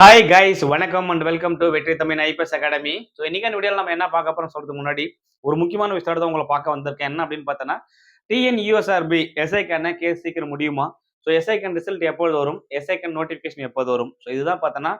Hi guys வணக்கம் and welcome to Vetri Tamil IPS academy. So இன்னைக்கான video நம்ம என்ன பார்க்க போறோம் சொல்றதுக்கு முன்னாடி ஒரு முக்கியமான விஷயத்தோட உங்களை பார்க்க வந்திருக்கேன். என்ன அப்படின்னு பார்த்தோன்னா டிஎன் யூஎஸ்ஆர்பி எஸ்ஐக்கான கேஸ் சீக்கிரம் முடியுமா? ஸோ எஸ்ஐக்கன் ரிசல்ட் எப்போது வரும்? எஸ்ஐக்கன் நோட்டிஃபிகேஷன் எப்போது வரும்? ஸோ இதுதான் பார்த்தோன்னா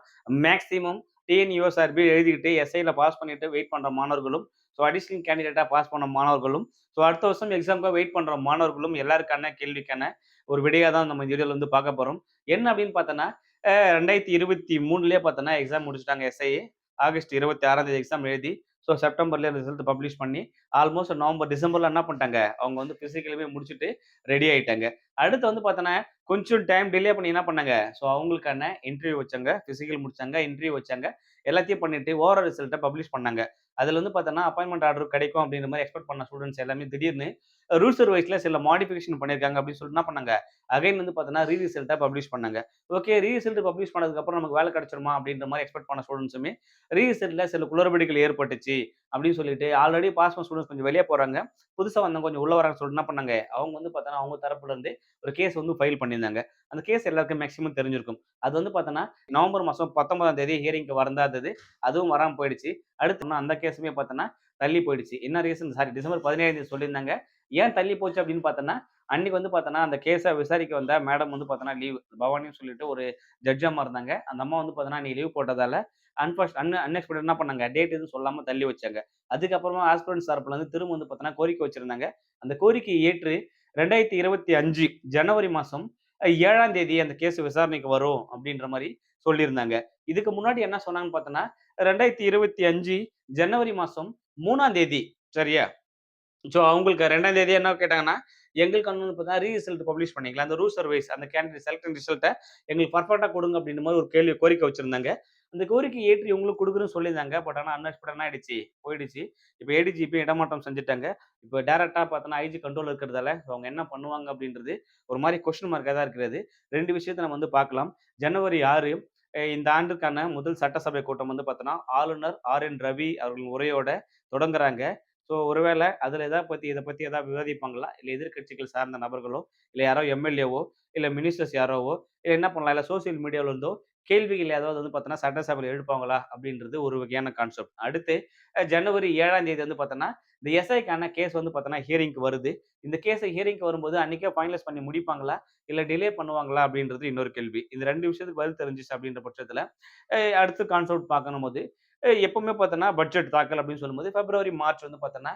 மேக்ஸிமம் டிஎன்யூஎஸ்ஆர்பி எழுதிக்கிட்டு எஸ்ஐயில் பாஸ் பண்ணிட்டு வெயிட் பண்ணுற மாணவர்களும் ஸோ அடிஷனல் கேண்டிடேட்டாக பாஸ் பண்ண மாணவர்களும் ஸோ அடுத்த வருஷம் எக்ஸாமுக்காக வெயிட் பண்ணுற மாணவர்களும் எல்லாருக்கான கேள்விக்கான ஒரு விடையாக தான் நம்ம இந்த வீடியோவில் வந்து பார்க்க போகிறோம் என்ன அப்படின்னு பார்த்தோன்னா ரெண்டாயிரத்தி இருபத்தி மூணுலேயே பார்த்தோன்னா எக்ஸாம் முடிச்சுட்டாங்க எஸ்ஐ ஆகஸ்ட் இருபத்தி ஆறாம் தேதி எக்ஸாம் எழுதி ஸோ செப்டம்பர்லேயே ரிசல்ட் பப்ளிஷ் பண்ணி ஆல்மோஸ்ட் நவம்பர் டிசம்பரில் என்ன பண்ணிட்டாங்க? அவங்க வந்து ஃபிசிக்கலுமே முடிச்சுட்டு ரெடி ஆகிட்டாங்க அடுத்து வந்து பார்த்தோன்னா கொஞ்சம் டைம் டிலே பண்ணி என்ன பண்ணாங்க? ஸோ அவங்களுக்கான இன்டர்வியூ வச்சாங்க ஃபிசிக்கல் முடிச்சாங்க இன்டர்வியூ வச்சாங்க எல்லாத்தையும் பண்ணிட்டு ஓவரால் ரிசல்ட்டை பப்ளிஷ் பண்ணாங்க. அதில் வந்து பார்த்தோன்னா அப்பாயின்மெண்ட் ஆர்டர் கிடைக்கும் அப்படின்ற மாதிரி எக்ஸ்பெக்ட் பண்ண ஸ்டூடெண்ட்ஸ் எல்லாமே திடீர்னு ரூல்ஸ் வைஸில் சில மாடிஃபிகேஷன் பண்ணியிருக்காங்க அப்படின்னு சொல்லிட்டு என்ன பண்ணாங்க? அகைன் வந்து பார்த்தோன்னா ரீ ரிசல்ட்டாக பப்ளிஷ் பண்ணாங்க. ஓகே ரீ ரிசல்ட் பப்ளிஷ் பண்ணதுக்கப்புறம் நமக்கு வேலை கிடைச்சிருமா அப்படின்ற மாதிரி எக்ஸ்பெக்ட் பண்ண ஸ்டூடெண்ட்ஸுமே ரீ ரிசல்ட்டில் சில குளறுபடிகள் ஏற்பட்டுச்சு அப்படின்னு சொல்லிட்டு ஆல்ரெடி பாஸ் பண்ண ஸ்டூடெண்ட்ஸ் கொஞ்சம் வெளியே போகிறாங்க புதுசாக வந்தவங்க கொஞ்சம் உள்ள வராங்க சொல்லிட்டு என்ன பண்ணாங்க? அவங்க வந்து பார்த்தோன்னா அவங்க தரப்புலேருந்து ஒரு கேஸ் வந்து ஃபைல் பண்ணியிருந்தாங்க. அந்த கேஸ் எல்லாருக்கும் மேக்ஸிமம் தெரிஞ்சிருக்கும். அது வந்து பார்த்தோன்னா நவம்பர் மாதம் பத்தொன்பதாம் தேதி ஹியரிங்க்கு வரந்தாதது அதுவும் வராமல் போயிடுச்சு. அடுத்து அந்த கேஸ் கேஸுமே பார்த்தோன்னா தள்ளி போயிடுச்சு. என்ன ரீசன் சாரி டிசம்பர் பதினேழாம் தேதி சொல்லியிருந்தாங்க. ஏன் தள்ளி போச்சு அப்படின்னு பார்த்தோன்னா அன்னைக்கு வந்து பார்த்தோன்னா அந்த கேஸை விசாரிக்க வந்த மேடம் வந்து பார்த்தோன்னா லீவ் பவானின்னு சொல்லிட்டு ஒரு ஜட்ஜ் அம்மா இருந்தாங்க. அந்த அம்மா வந்து பார்த்தோன்னா நீ லீவ் போட்டதால அன்ஃபர்ஸ்ட் அன் அன்எக்ஸ்பெக்டட் என்ன பண்ணாங்க? டேட் எதுவும் சொல்லாம தள்ளி வச்சாங்க. அதுக்கப்புறமா ஆஸ்பிரன்ஸ் தரப்புல வந்து திரும்ப வந்து பார்த்தோன்னா கோரிக்கை வச்சிருந்தாங்க. அந்த கோரிக்கையை ஏற்று ரெண்டாயிரத்தி இருபத்தி அஞ்சு ஜனவரி மாதம் ஏழாம் தேதி அந்த கேஸ் விசாரணைக்கு வரும் அப்படின்ற மாதிரி சொல்லியிருந்தாங்க. இதுக்கு முன்னாடி என்ன சொன்னாங்கன்னு பார்த்தோன்னா ரெண்டாயிரத்தி இருபத்தி அஞ்சு ஜனவரி மாதம் மூணாம் தேதி சரியா? ஸோ அவங்களுக்கு ரெண்டாம் தேதி என்ன கேட்டாங்கன்னா எங்களுக்கு வந்து பார்த்தா ரீ ரிசல்ட் பப்ளிஷ் பண்ணிக்கலாம் அந்த ரூல் சர்வீஸ் அந்த கேண்டிடேட் செலக்டிங் ரிசல்ட்டை எங்களுக்கு பர்ஃபெக்டாக கொடுங்க அப்படின்ற மாதிரி ஒரு கேள்வி கோரிக்கை வச்சிருந்தாங்க. அந்த கோரிக்கை ஏற்றி உங்களுக்கு கொடுக்குறேன்னு சொல்லியிருந்தாங்க. பட் ஆனால் அன்எக்ஸ்பெக்டடாக ஆயிடுச்சு? போயிடுச்சு. இப்போ ஏடிஜிபி இடமாற்றம் செஞ்சுட்டாங்க. இப்போ டேரெக்டாக பார்த்தோன்னா ஐஜி கண்ட்ரோல் இருக்கிறதால அவங்க என்ன பண்ணுவாங்க அப்படின்றது ஒரு மாதிரி கொஸ்டின் மார்க்காக தான் இருக்கிறது. ரெண்டு விஷயத்தை நம்ம வந்து பார்க்கலாம். ஜனவரி ஆறு இந்த ஆண்டுக்கான முதல் சட்டசபை கூட்டம் வந்து பார்த்தோன்னா ஆளுநர் ஆர் என் ரவி அவர்களின் உரையோட தொடங்குறாங்க. ஸோ ஒருவேளை அதில் எதை பற்றி இதை பற்றி எதாவது விவாதிப்பாங்களா? இல்லை எதிர்க்கட்சிகள் சார்ந்த நபர்களோ? இல்லை யாரோ எம்எல்ஏவோ? இல்லை மினிஸ்டர்ஸ் யாரோவோ? இல்லை என்ன பண்ணலாம்? இல்லை சோசியல் மீடியாவில் இருந்தோ கேள்விகள் ஏதாவது வந்து பார்த்தோன்னா சட்டசபையில் எழுப்பாங்களா? அப்படின்றது ஒரு வகையான கான்செப்ட் அடுத்து ஜனவரி ஏழாம் தேதி வந்து பார்த்தோன்னா இந்த எஸ்ஐக்கான கேஸ் வந்து பார்த்தோன்னா ஹியரிங்க்கு வருது. இந்த கேஸை ஹியரிங்க்கு வரும்போது அன்றைக்கே ஃபைனலைஸ் பண்ணி முடிப்பாங்களா? இல்லை டிலே பண்ணுவாங்களா? அப்படின்றது இன்னொரு கேள்வி. இந்த ரெண்டு விஷயத்துக்கு பதில் தெரிஞ்சிச்சு அப்படின்ற பட்சத்தில் அடுத்து கான்செப்ட் பார்க்கணும் போது எப்பவுமே பார்த்தோன்னா பட்ஜெட் தாக்கல் அப்படின்னு சொல்லும்போது பிப்ரவரி மார்ச் வந்து பார்த்தோன்னா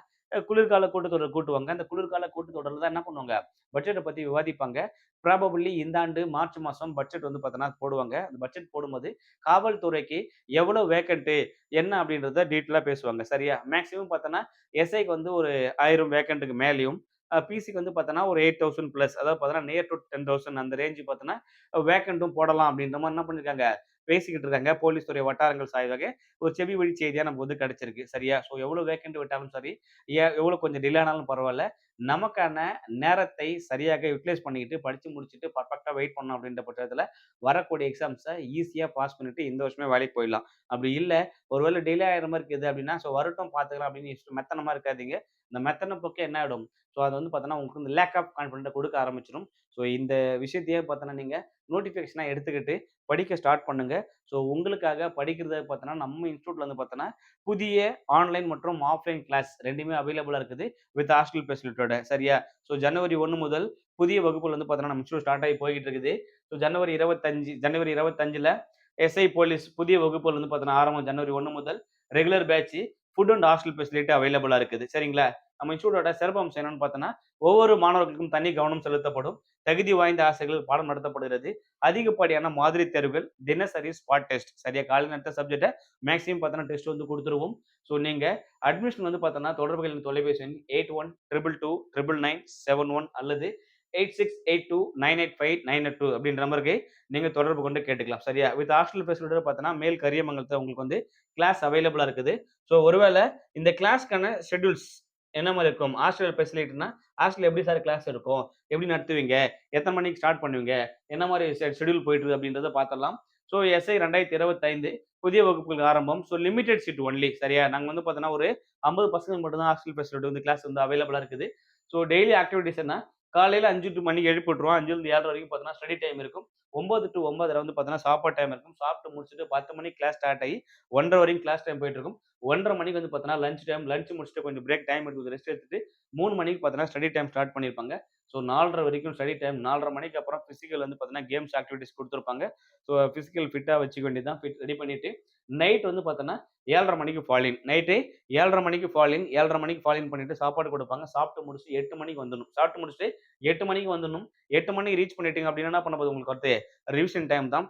குளிர்கால கூட்டத்தொடர் கூட்டுவாங்க. அந்த குளிர்கால கூட்டத்தொடரில் தான் என்ன பண்ணுவாங்க? பட்ஜெட்டை பற்றி விவாதிப்பாங்க. ப்ராபபிளி இந்த ஆண்டு மார்ச் மாதம் பட்ஜெட் வந்து பார்த்தோன்னா போடுவாங்க. அந்த பட்ஜெட் போடும்போது காவல்துறைக்கு எவ்வளோ வேக்கண்ட்டு என்ன அப்படின்றத டீட்டெயிலாக பேசுவாங்க. சரியா? மேக்ஸிமம் பார்த்தோன்னா எஸ்ஐக்கு வந்து ஒரு ஆயிரம் வேக்கண்ட்டுக்கு மேலேயும் பிசிக்கு வந்து பார்த்தோன்னா ஒரு எயிட் தௌசண்ட் ப்ளஸ் அதாவது பார்த்தோன்னா நியர் டு டென் தௌசண்ட் அந்த ரேஞ்சு பார்த்தோன்னா வேக்கண்ட்டும் போடலாம் அப்படின்ற மாதிரி என்ன பண்ணியிருக்காங்க பேசிக்கிட்டு இருக்காங்க. போலீஸ் துறை வட்டாரங்கள் சாய்வாக ஒரு செவி வழி செய்தியாக நமக்கு வந்து கிடைச்சிருக்கு. சரியா? ஸோ எவ்வளோ வேக்கண்ட் விட்டாலும் சரி ஏன் எவ்வளோ கொஞ்சம் டிலே ஆனாலும் பரவாயில்ல. நமக்கான நேரத்தை சரியாக யூட்டிலைஸ் பண்ணிக்கிட்டு படித்து முடிச்சுட்டு பர்ஃபெக்டாக வெயிட் பண்ணோம் அப்படின்ற பட்சத்தில் வரக்கூடிய எக்ஸாம்ஸை ஈஸியாக பாஸ் பண்ணிவிட்டு இந்த வருஷமே வேலைக்கு போயிடலாம். அப்படி இல்லை ஒருவேளை டிலே ஆகிற மாதிரி இருக்குது அப்படின்னா ஸோ வரட்டும் பார்த்துக்கலாம் அப்படின்னு மெத்தனமாக இருக்காதீங்க. இந்த மெத்தனை பக்கம் என்ன ஆகிடும் ஸோ அது வந்து பார்த்தோன்னா உங்களுக்கு இந்த லேக் ஆஃப் கான்ஃபிடென்ட்டை கொடுக்க ஆரம்பிச்சிடும். ஸோ இந்த விஷயத்தையே பார்த்தோன்னா நீங்கள் நோட்டிஃபிகேஷனாக எடுத்துக்கிட்டு படிக்க ஸ்டார்ட் பண்ணுங்க. ஸோ உங்களுக்காக படிக்கிறத பார்த்தோன்னா நம்ம இன்ஸ்டியூட்ல வந்து பார்த்தோன்னா புதிய ஆன்லைன் மற்றும் ஆஃப்லைன் கிளாஸ் ரெண்டுமே அவைலபிளாக இருக்குது. வித் ஹாஸ்டல் ஃபெசிலிட்டி ஃபெசிலிட்டியோட சரியா? ஸோ ஜனவரி ஒன்று முதல் புதிய வகுப்புல வந்து பார்த்தோன்னா நம்ம ஸ்டார்ட் ஆகி போய்கிட்டு இருக்குது. ஸோ ஜனவரி இருபத்தஞ்சு ஜனவரி இருபத்தஞ்சில் எஸ்ஐ போலீஸ் புதிய வகுப்புல வந்து பார்த்தோன்னா ஆரம்பம் ஜனவரி ஒன்று முதல் regular batch food and hostel facility அவைலபிளாக இருக்குது. சரிங்களா? நம்ம இன்ஸ்டியூட்டோட சிறப்பம்சம் என்னன்னு பார்த்தோன்னா ஒவ்வொரு மாணவர்களுக்கும் தனி கவனம் செலுத்தப்படும். தகுதி வாய்ந்த ஆசைகள் பாடம் நடத்தப்படுகிறது. அதிகப்படியான மாதிரி தேர்வுகள் தினசரி ஸ்பாட் டெஸ்ட் சரியா? காலை நடத்த சப்ஜெக்டை மேக்ஸிமம் பார்த்தோன்னா டெஸ்ட் வந்து கொடுத்துருவோம். ஸோ நீங்கள் அட்மிஷன் வந்து பார்த்தோன்னா தொடர்புகளின் தொலைபேசி எண் eight one triple two triple nine seven one அல்லது eight six eight two nine eight five nine eight two அப்படின்ற நம்பருக்கு நீங்கள் தொடர்பு கொண்டு கேட்டுக்கலாம். சரியா? வித் ஹாஸ்டல் ஃபெசிலிட்டி பார்த்தோன்னா மேல் கரியமங்கலத்தில் உங்களுக்கு வந்து கிளாஸ் அவைலபிளாக இருக்குது. ஸோ ஒருவேளை இந்த கிளாஸ்க்கான ஷெட்யூல்ஸ் என்ன மாதிரி இருக்கும்? ஹாஸ்டல் ஃபெசிலிட்டினா ஹாஸ்டல் எப்படி சார் கிளாஸ் இருக்கும் எப்படி நடத்துவீங்க? எத்தனை மணிக்கு ஸ்டார்ட் பண்ணுவீங்க? என்ன மாதிரி ஷெட்யூல் போயிட்டு அப்படின்றத பார்த்தலாம் ஸோ எஸ்ஐ ரெண்டாயிரத்தி இருபத்தைந்து புதிய வகுப்புகள் ஆரம்பம். ஸோ லிமிடெட் சீட் ஒன்லி சரியா? நாங்கள் வந்து பார்த்தோன்னா ஒரு ஐம்பது பர்சன்ட் மட்டும் தான் ஹாஸ்டல் ஃபெசிலிட்டி வந்து கிளாஸ் வந்து அவைலபிளாக இருக்குது. ஸோ டெய்லி ஆக்டிவிட்டிஸ் என்ன? காலையில் அஞ்சு டூ மணிக்கு எழுப்பி அஞ்சு 5லேருந்து 7:30 வரைக்கும் பார்த்தீங்கன்னா, ஸ்டடி டைம் இருக்கும். ஒம்பது டூ 9:30 வந்து பார்த்தீங்கன்னா, சாப்பாடு டைம் இருக்கும். சாப்பிட்டு முடிச்சுட்டு 10 மணிக்கு கிளாஸ் ஸ்டார்ட் ஆகி 1:30 வரைக்கும் கிளாஸ் டைம் போயிட்டு இருக்கும். 1:30 மணிக்கு வந்து பார்த்தீங்கன்னா, லஞ்ச் டைம். லஞ்ச் முடிச்சுட்டு கொஞ்சம் பிரேக் டைம் எடுத்து ரெஸ்ட் எடுத்துட்டு மூணு மணிக்கு பார்த்தீங்கன்னா, ஸ்டடி டைம் ஸ்டார்ட் பண்ணியிருப்பாங்க. ஸோ நாலரை வரைக்கும் ஸ்டடி டைம். நாலரை மணிக்கு அப்புறம் ஃபிசிக்கல் வந்து பார்த்தீங்கன்னா, கேம்ஸ் ஆக்டிவிட்டீஸ் கொடுத்துருப்பாங்க ஸோ ஃபிசிக்கல் ஃபிட்டாக வச்சுக்க வேண்டியது தான். ஃபிட் ரெடி பண்ணிவிட்டு நைட் வந்து பார்த்தோன்னா, ஏழரை மணிக்கு ஃபாலின் நைட்டு ஏழரை மணிக்கு ஃபாலின் ஏழரை மணிக்கு ஃபாலின் பண்ணிட்டு சாப்பாடு கொடுப்பாங்க சாப்பிட்டு முடிச்சு எட்டு மணிக்கு வந்துடணும். சாப்பிட்டு முடிச்சுட்டு எட்டு மணிக்கு வந்துடணும். எட்டு மணிக்கு ரீச் பண்ணிட்டீங்க அப்படின்னா, என்ன பண்ண போகுது உங்களுக்கு அடுத்து ரிவிஷன் டைம் தான்.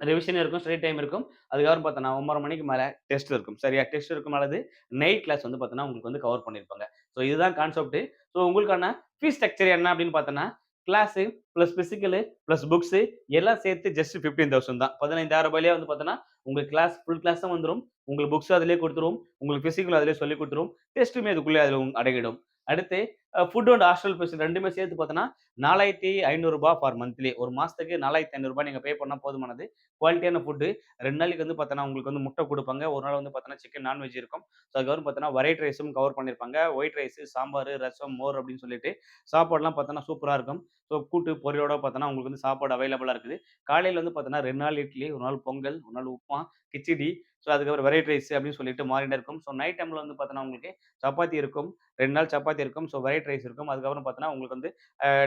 ரிவிஷன் இருக்கும். ஸ்டடி டைம் இருக்கும். அதுக்கப்புறம் பார்த்தோன்னா, 9:30 மணிக்கு மேலே டெஸ்ட் இருக்கும். சரியா? டெஸ்ட் இருக்கும் அல்லது நைட் கிளாஸ் வந்து பார்த்தோன்னா, உங்களுக்கு வந்து கவர் பண்ணியிருப்பாங்க. ஸோ இதுதான் கான்செப்ட். ஸோ உங்களுக்கான ஃபீஸ் ஸ்ட்ரக்சர் என்ன அப்படின்னு பார்த்தோன்னா, class plus physical plus books எல்லாம் சேர்த்து ஜஸ்ட் 15,000 தான். 15,000 வந்து பார்த்தோன்னா, உங்களுக்கு கிளாஸ் ஃபுல் கிளாஸும் வந்துடும் உங்களுக்கு புக்ஸ் அதிலே கொடுத்துரும் உங்களுக்கு ஃபிசிக்கல் அதிலே சொல்லி கொடுத்துரும் டெஸ்ட்டுமே அதுக்குள்ளே அதில் அடங்கிடும். அடுத்து ஃபுட் அண்ட் ஹாஸ்டல் ஃபீஸ் ரெண்டுமே சேர்த்து பார்த்தோன்னா, நாலாயிரத்தி ஐநூறுரூபா ஃபார் மந்த்லி. ஒரு மாதத்துக்கு நாலாயிரத்தி 4,500 நீங்கள் பே பண்ணால் போதுமானது. குவாலிட்டியான ஃபுட்டு ரெண்டு நாளைக்கு வந்து பார்த்தோன்னா, உங்களுக்கு வந்து முட்டை கொடுப்பாங்க ஒரு நாள் வந்து பார்த்தோன்னா, சிக்கன் நான்வெஜ் இருக்கும். ஸோ அதுக்கப்புறம் பார்த்தோன்னா, ஒயிட் ரைஸும் கவர் பண்ணியிருப்பாங்க. ஒயிட் ரைஸ், சாம்பார், ரசம், மோர் அப்படின்னு சொல்லிட்டு சாப்பாடுலாம் பார்த்தோன்னா, சூப்பராக இருக்கும். ஸோ கூட்டு, பொரியலோட பார்த்தோன்னா, உங்களுக்கு வந்து சாப்பாடு அவைலபிளாக இருக்குது. காலையில் வந்து பார்த்தோன்னா, ரெண்டு நாள் இட்லி, ஒரு நாள் பொங்கல், ஒரு நாள் உப்புமா, கிச்சடி, ஸோ அதுக்கப்புறம் வெரைட்டி ரைஸ் அப்படின்னு சொல்லிட்டு மாறிட்டு இருக்கும். ஸோ நைட் டைமில் வந்து பார்த்தோன்னா, உங்களுக்கு சப்பாத்தி இருக்கும். ரெண்டு நாள் சப்பாத்தி இருக்கும். ஸோ ஃப்ரைட் ரைஸ் இருக்கும். அதுக்கப்புறம் பார்த்தோன்னா, உங்களுக்கு வந்து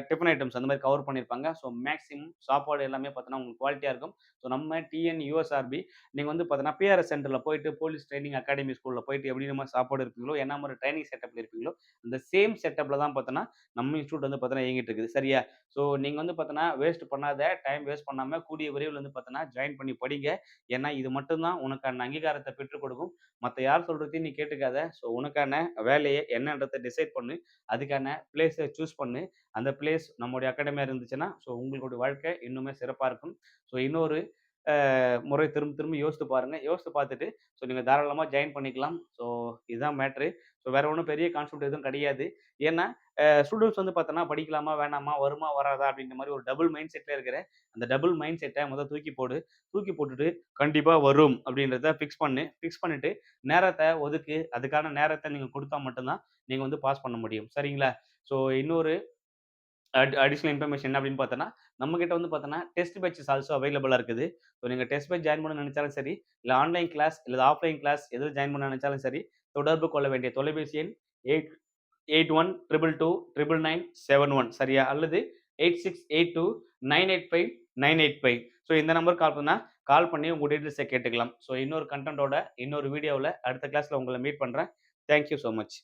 டிஃபன் ஐட்டம்ஸ் அந்த மாதிரி கவர் பண்ணியிருப்பாங்க. ஸோ மேக்ஸிமம் சாப்பாடு எல்லாமே பார்த்தோன்னா, உங்களுக்கு குவாலிட்டியாக இருக்கும். ஸோ நம்ம டிஎன் யூஎஸ்ஆர்பி நீங்கள் வந்து பார்த்தோன்னா, பிஆர்எஸ் சென்டரில் போயிட்டு போலீஸ் ட்ரைனிங் அகாடமி ஸ்கூலில் போயிட்டு எப்படி நம்ம சாப்பாடு இருப்பீங்களோ, என்ன மாதிரி ட்ரைனிங் செட்டப்பில் இருப்பீங்களோ, அந்த சேம் செட்டப்ல தான் பார்த்தோன்னா, நம்ம இன்ஸ்டியூட் வந்து பார்த்தோன்னா, இயங்கிட்டு இருக்குது. சரியா? ஸோ நீங்க வந்து பார்த்தோன்னா, வேஸ்ட் பண்ணாத, டைம் வேஸ்ட் பண்ணாம கூடிய விரைவில் வந்து பார்த்தோன்னா, ஜாயின் பண்ணி படிங்க. ஏன்னா இது மட்டும்தான் உனக்கான அங்கீகாரத்தை பெற்றுக் கொடுக்கும். மற்ற யார் சொல்றதையும் நீ கேட்டுக்காத. ஸோ உனக்கான வேலையை என்னன்றதை டிசைட் பண்ணு. அதுக்கான பிளேஸை சூஸ் பண்ணு. அந்த பிளேஸ் நம்முடைய அகாடமியாக இருந்துச்சுன்னா, ஸோ உங்களுடைய வாழ்க்கை இன்னுமே சிறப்பாக இருக்கும். ஸோ இன்னொரு முறை திரும்ப திரும்ப யோசித்து பாருங்கள் யோசித்து பார்த்துட்டு, ஸோ நீங்கள் தாராளமாக ஜாயின் பண்ணிக்கலாம். ஸோ இதுதான் மேட்ரு ஸோ வேற ஒன்றும் பெரிய கான்செப்ட் எதுவும் கிடையாது. ஏன்னா, ஸ்டூடெண்ட்ஸ் வந்து பார்த்தோன்னா, படிக்கலாமா? வேணாமா? வருமா? வராதா? அப்படின்ற மாதிரி ஒரு டபுள் மைண்ட் செட்டில் இருக்கிற அந்த டபுள் மைண்ட் செட்டை முதல் தூக்கி போடு. தூக்கி போட்டுட்டு, கண்டிப்பாக வரும் அப்படின்றத ஃபிக்ஸ் பண்ணு. ஃபிக்ஸ் பண்ணிட்டு, நேரத்தை ஒதுக்கு. அதுக்கான நேரத்தை நீங்கள் கொடுத்தா மட்டும்தான் நீங்கள் வந்து பாஸ் பண்ண முடியும். சரிங்களா? ஸோ இன்னொரு அட் அடிஷ்னல் இன்ஃபர்மேஷன் என்ன அப்படின்னு பார்த்தோன்னா, நம்மகிட்ட வந்து பார்த்தோன்னா, டெஸ்ட் பேச்சஸ் ஆல்சோ அவைலபிளாக இருக்குது. ஸோ நீங்கள் டெஸ்ட் பேச் ஜாயின் பண்ண நினைச்சாலும் சரி, இல்லை ஆன்லைன் கிளாஸ் இல்லை ஆஃப்லைன் கிளாஸ் எதில் ஜாயின் பண்ண நினைச்சாலும் சரி, தொடர்பு கொள்ள வேண்டிய தொலைபேசி எண் eight eight one triple two triple nine seven one சரியா? அல்லது eight six eight two nine eight five nine eight five. So இந்த நம்பர் கால் பண்ணால் கால் பண்ணி உங்கள் டீட்டெயில்ஸை கேட்டுக்கலாம். ஸோ இன்னொரு கண்டென்ட்டோட இன்னொரு வீடியோவில் அடுத்த கிளாஸில் உங்களை மீட் பண்ணுறேன் தேங்க்யூ ஸோ மச்